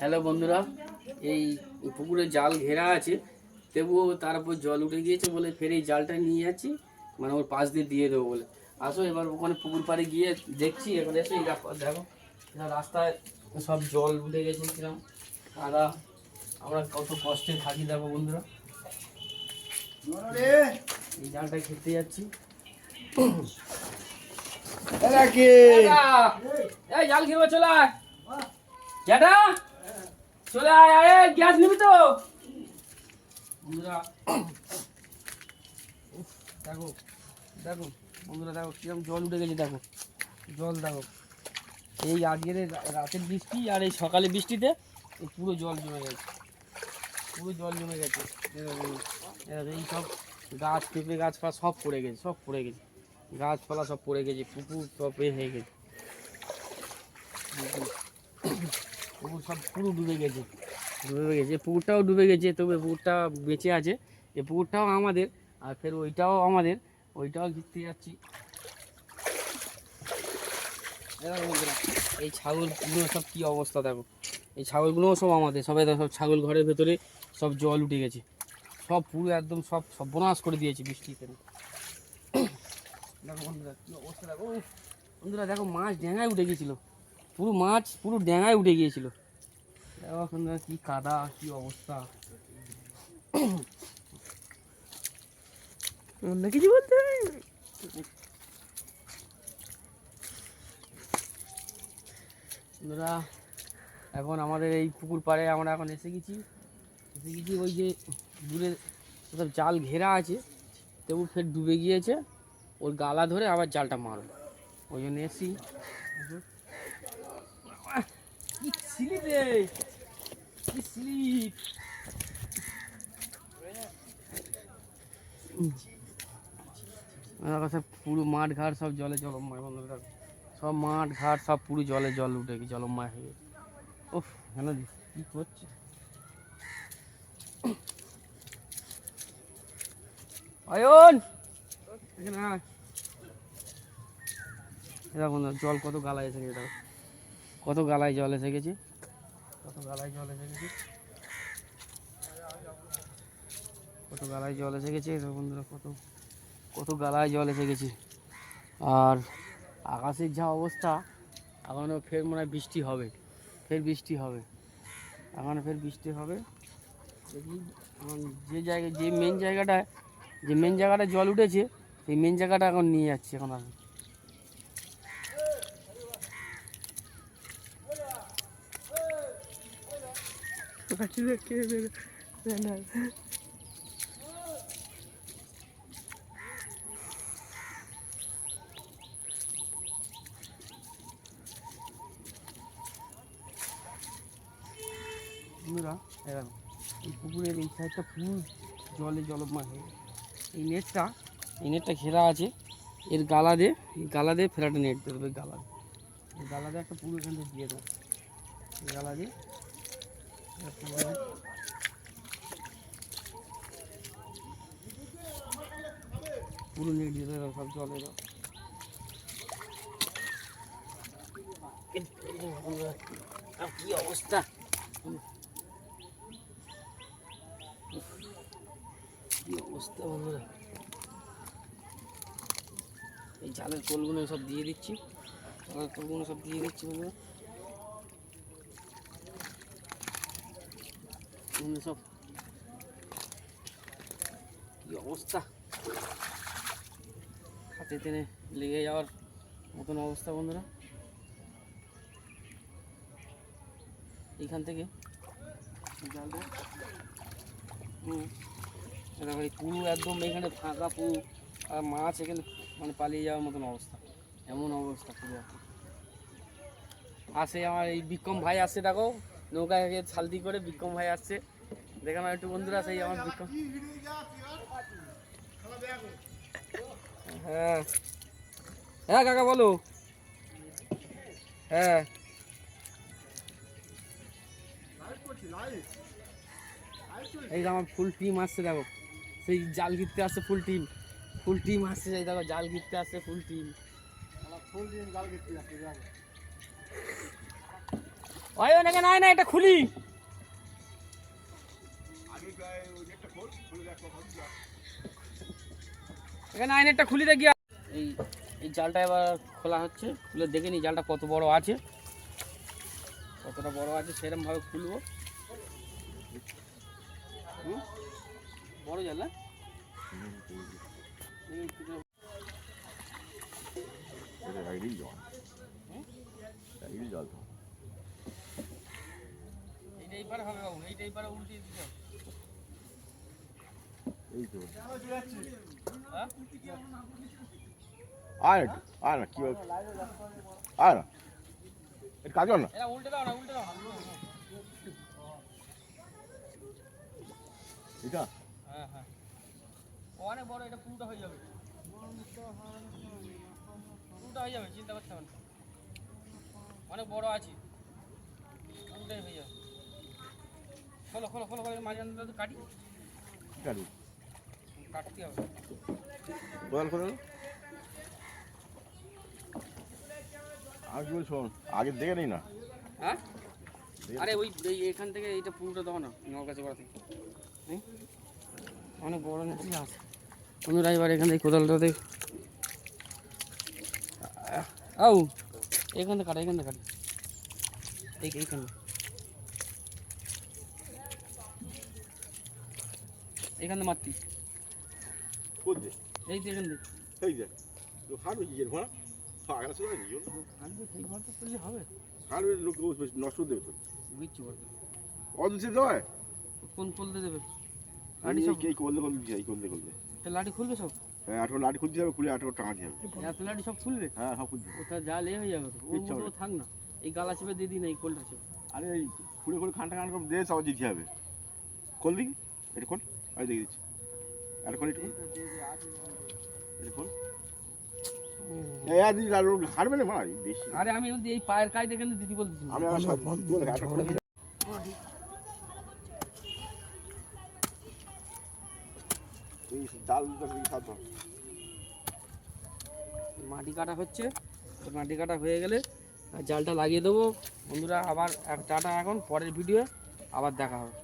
Hello বন্ধুরা এই পুকুরে জাল ঘেরা আছে তবুও তার উপর জল উঠে গিয়েছে বলে ফের এই জালটা নিয়ে যাচ্ছি মানে ওর পাশ দিয়ে দিয়ে দেবো বলে। আসো এবার ওখানে পুকুর পাড়ে গিয়ে দেখছি এখানে এসে দেখো রাস্তায় সব জল উঠে গেছে কিরম। কাদা আমরা কত কষ্টে থাকি দেখো বন্ধুরা। এই জালটা খেতে যাচ্ছি। এই জাল খেয়ে চলে আয়। জ্যাঠা চলে আয় আয় গ্যাস নিবি তো। বন্ধুরা দেখো দেখো, বন্ধুরা, দেখো কীরকম জল উঠে গেছে, দেখো। জল, দেখো। এই আজকের রাতের বৃষ্টি আর এই সকালে বৃষ্টিতে পুরো জল জমে গেছে। পুরো জল জমে গেছে। এই- এই সব গাছ, পেঁপে গাছপালা সব পড়ে গেছে, সব পড়ে গেছে। গাছপালা সব পড়ে গেছে, পুকুর সব এ হয়ে গেছে। পুকুর সব পুরো ডুবে গেছে। ডুবে গেছে। পুকুরটাও ডুবে গেছে তবে পুকুরটা বেঁচে আছে। এই পুকুরটাও আমাদের আর ফের ওইটাও আমাদের ওইটাও ঘিরতে যাচ্ছি। এই এই ছাগলগুলো সব কি অবস্থা দেখো। এই ছাগলগুলোও সব আমাদের সবাই দেখো সব ছাগল ঘরের ভেতরে সব জল উঠে গেছে। সব পুরো একদম সব সর্বনাশ করে দিয়েছে বৃষ্টিতে। দেখো বন্ধুরা কি অবস্থা দেখো। বন্ধুরা দেখো মাছ ডেঙায় উঠে গিয়েছিল পুরো মাছ পুরো ড্যাঙায় উঠে গিয়েছিল। কি কাদা কি অবস্থা। অন্য কিছু বলতে বন্ধুরা এখন আমাদের এই পুকুর পাড়ে আমরা এখন এসে গেছি। এসে গেছি ওই যে দূরে সব জাল ঘেরা আছে তবু ফের ডুবে গিয়েছে। ওর গালা ধরে আবার জালটা মারো ওই জন্য এসছি। কি স্লিপ রে কি স্লিপ পুরো মাঠ ঘাট সব জলে জলময় বন্ধুরা সব মাঠ ঘাট, সব পুরো জলে জল উঠে গেছে, জলময় হয়ে গেছে। উফ, কেন কি করছে? অয়ন! এখানে জল কত গালায় এসে দেখো। কত গালায় জল এসে গেছে? কত গালায় জল এসে গেছে? কত গালায় জল এসে গেছে? বন্ধুরা, কত কত গালায় জল এসে গেছে? আর আকাশের যা অবস্থা এখনও ফের মনে হয় বৃষ্টি হবে। ফের বৃষ্টি হবে। এখনও ফের বৃষ্টি হবে। দেখি যে জায়গায়, যে মেন জায়গাটায়, যে মেন জায়গাটায় জল উঠেছে, সেই মেন জায়গাটা এখন নিয়ে যাচ্ছে এখন আমি পাখি দেখতে বেরো না বন্ধুরা এই পুকুরের এই সাইডটা পুরো জলে জলময় হয়ে। এই নেটটা এই নেটটা ঘেরা আছে, এর গালা দিয়ে, এই গালা দিয়ে ফেরাটা নেট বেরোবে গালা দিয়ে গালা দিয়ে একটা পুরো এখান থেকে দিয়ে দেবো এই গালা দিয়ে- পুরো নেট দিয়ে দেবো সব জলে কি অবস্থা কি অবস্থা বন্ধুরা এই জালের কোলগুলো সব দিয়ে দিচ্ছি। জালের কোলগুলো সব দিয়ে দিচ্ছি বন্ধুরা। সব। কি অবস্থা? হাতে টেনে লেগে যাওয়ার মতন অবস্থা, বন্ধুরা। এইখান থেকে এই পুরো একদম এখানে ফাঁকা পুরো। আর মাছ এখানে মানে পালিয়ে যাওয়ার মতন অবস্থা। এমন অবস্থা পুরো। আসে আমার এই বিক্রম ভাই আসছে, দেখো। নৌকা থেকে ছালদি করে বিক্রম ভাই আসছে। দেখানো একটু বন্ধুরা সেই আমার বিক্রম। হ্যাঁ। হ্যাঁ কাকা বলো। হ্যাঁ। এই যে আমার ফুল টিম আসছে, দেখো। সেই জাল ঘিরতে আসছে ফুল টিম। ফুল টিম আসছে দেখো, জাল ঘিরতে আসছে ফুল টিম। ফুল দিন জাল গেছি ওই অনেকে নাই না এটা খুলি। এখানে আইনেরটা খুলি দেখি। এই এই জালটা এবার খোলা হচ্ছে খুলে দেখে নি জালটা কত বড় আছে। কতটা বড় আছে সেরকম ভাবে খুলবো? বড় জাল না? জল। জল এইটাই পারে হবে বাবু এইটাই পারে উল্টে দিতে হবে। এই তো। হ্যাঁ? একটু, আয় না কি না। এটা কাজ না। এটা উল্টে দাও না উল্টে দাও। এটা হ্যাঁ হ্যাঁ। অনেক বড় এটা পুরোটা হয়ে যাবে। পুরোটা হয়ে যাবে চিন্তা করতে হবে না। অনেক বড় আছে। পুরোটাই হয়ে যাবে। খোলো খোলো খোলো খোলো মাঝখানটা তো কাটি। কাটতে হবে। কি শোন আগে দেখে নেই না? হ্যাঁ? আরে ওই এখান থেকে এইটা পুরোটা দাও না আমার কাছে করা থেকে? অনেক বড় আছে বন্ধুরা এবার এখান থেকে কোদালটা দেখ আউ এখান থেকে কাটা এখান থেকে কাটা। এই এইখানে এখান মারতি করতে এই যে এখান এই যে কি সেই করলে হবে। লোক নষ্ট দেবে তো। বুঝছি কোন দেবে? লাঠি সব? করলে করলে করলে করলে তা খুলবে সব? হ্যাঁ লাঠি খুলতে হবে এত লাঠি সব খুলবে? হ্যাঁ সব ওটা জাল এ হয়ে যাবে থাক না। এই গালা চেপে দিয়ে দিই না এই কোলটা চেপে। আরে এই খুলে খুলে খানটা খান করে দিয়ে সব দিতে হবে। দেখি এটা খোল। আমি দেখে দিচ্ছি। একটু আর হারবে না? বেশি। আরে আমি এই পায়ের কাজ দেখে দিদি বলতেছি না। আমি আর সব বলে এই জাল সাথে মাটি কাটা হচ্ছে। মাটি কাটা হয়ে গেলে আর জালটা লাগিয়ে দেবো। বন্ধুরা আবার টাটা এখন পরের ভিডিও আবার দেখা হবে।